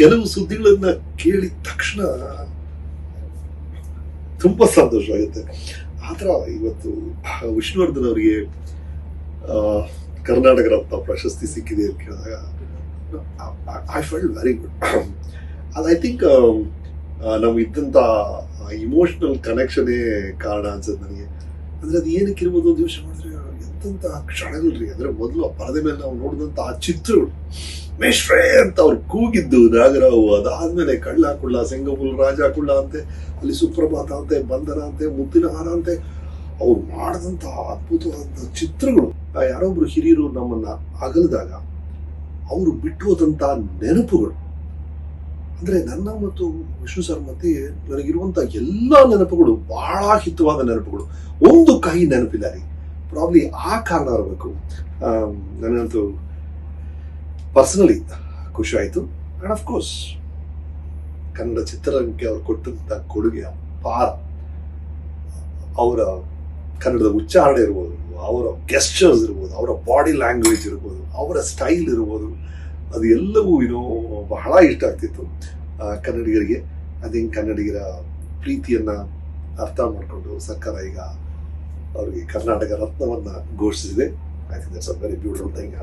ಕೆಲವು ಸುದ್ದಿಗಳನ್ನ ಕೇಳಿದ ತಕ್ಷಣ ತುಂಬಾ ಸಂತೋಷ ಆಗುತ್ತೆ. ಆತರ ಇವತ್ತು ವಿಷ್ಣುವರ್ಧನ್ ಅವರಿಗೆ ಕರ್ನಾಟಕ ರತ್ನ ಪ್ರಶಸ್ತಿ ಸಿಕ್ಕಿದೆ ಅಂತ ಕೇಳಿದಾಗ ಐ ಫೆಲ್ ವೆರಿ ಗುಡ್ ಅದು ಐ ಥಿಂಕ್ ನಾವು ಇದ್ದಂಥ ಇಮೋಷನಲ್ ಕನೆಕ್ಷನೇ ಕಾರಣ ಅನ್ಸುತ್ತೆ ನನಗೆ. ಅಂದ್ರೆ ಅದು ಏನಕ್ಕೆ ಇರ್ಬೋದು ಒಂದು ಯೋಚನೆ ಮಾಡಿದ್ರೆ ಎಂತೆಂತ ಕ್ಷಣಗಳ್ರಿ. ಅಂದ್ರೆ ಮೊದಲು ಆ ಪರದೆ ಮೇಲೆ ನಾವು ನೋಡಿದಂತ ಆ ಚಿತ್ರಗಳು ಮೇಷ್ಟ್ರೇ ಅಂತ ಅವ್ರು ಕೂಗಿದ್ದು ನಾಗರಾವು. ಅದಾದ್ಮೇಲೆ ಕಳ್ಳ ಕುಳ್ಳ, ಸಿಂಗಪುಲ್, ರಾಜ ಕುಳ್ಳ ಅಂತೆ, ಅಲ್ಲಿ ಸುಪ್ರಭಾತ ಅಂತೆ, ಬಂಧನ ಅಂತೆ, ಮುತ್ತಿನ ಹಾರ ಅಂತೆ. ಅವ್ರು ಮಾಡಿದಂತ ಅದ್ಭುತವಾದ ಚಿತ್ರಗಳು. ಯಾರೊಬ್ರು ಹಿರಿಯರು ನಮ್ಮನ್ನ ಅಗಲಿದಾಗ ಅವರು ಬಿಟ್ಟು ಹೋದಂಥ ನೆನಪುಗಳು. ಅಂದ್ರೆ ನನ್ನ ಮತ್ತು ವಿಷ್ಣು ಸರ್ ಮಧ್ಯೆ ನನಗಿರುವಂತ ಎಲ್ಲಾ ನೆನಪುಗಳು ಬಹಳ ಹಿತವಾದ ನೆನಪುಗಳು. ಒಂದು ಕಹಿ ನೆನಪಿಲ್ಲ ರೀ. ಪ್ರಾಬ್ಲಿ ಆ ಕಾರಣ ಇರಬೇಕು. ನನಗಂತೂ ಪರ್ಸನಲಿ ಖುಷಿ ಆಯಿತು ಆಫ್ ಕೋರ್ಸ್ ಕನ್ನಡ ಚಿತ್ರರಂಗಕ್ಕೆ ಅವ್ರು ಕೊಟ್ಟಂತಹ ಕೊಡುಗೆ ಅಪಾರ. ಅವರ ಕನ್ನಡದ ಉಚ್ಚಾರಣೆ ಇರ್ಬೋದು, ಅವರ ಗೆಸ್ಟರ್ಸ್ ಇರ್ಬೋದು, ಅವರ ಬಾಡಿ ಲ್ಯಾಂಗ್ವೇಜ್ ಇರ್ಬೋದು, ಅವರ ಸ್ಟೈಲ್ ಇರ್ಬೋದು, ಅದು ಎಲ್ಲವೂ ಏನೋ ಬಹಳ ಇಷ್ಟ ಆಗ್ತಿತ್ತು ಕನ್ನಡಿಗರಿಗೆ. ಅದೇ ಕನ್ನಡಿಗರ ಪ್ರೀತಿಯನ್ನು ಅರ್ಥ ಮಾಡಿಕೊಂಡು ಸರ್ಕಾರ ಈಗ ಅವರಿಗೆ ಕರ್ನಾಟಕ ರತ್ನವನ್ನು ಘೋಷಿಸಿದೆ. I think that's a very beautiful thing